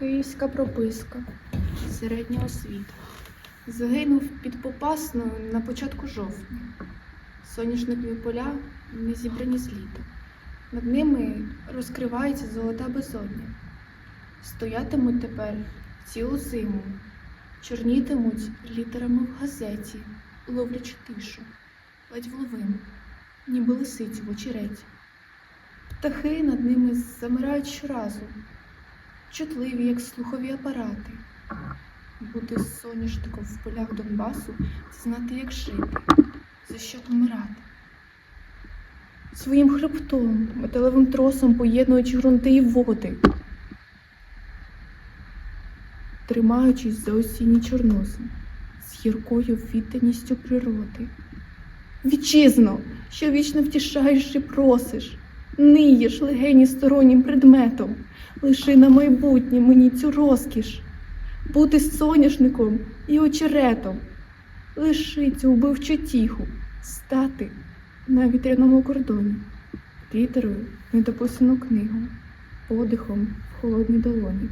Київська прописка, середня освіта. Загинув під Попасною на початку жовтня. Соняшникові поля не зібрані з літа. Над ними розкривається золота безодня. Стоятимуть тепер цілу зиму, чорнітимуть літерами в газеті, ловлячи тишу, ледь вловиму, ніби лисицю в очереті. Птахи над ними замирають щоразу, чутливі, як слухові апарати. Бути соняшником в полях Донбасу знати, як жити, за що помирати. Своїм хребтом, металевим тросом поєднуючи ґрунти і води, тримаючись за осінні чорнози, з гіркою відданістю природи. Вітчизно, що вічно втішаєш і просиш, ниєш легені стороннім предметом, лиши на майбутнє мені цю розкіш, бути соняшником і очеретом, лиши цю вбивчу тіху, стати на вітряному кордоні, літерою недописану книгу, подихом в холодній долоні.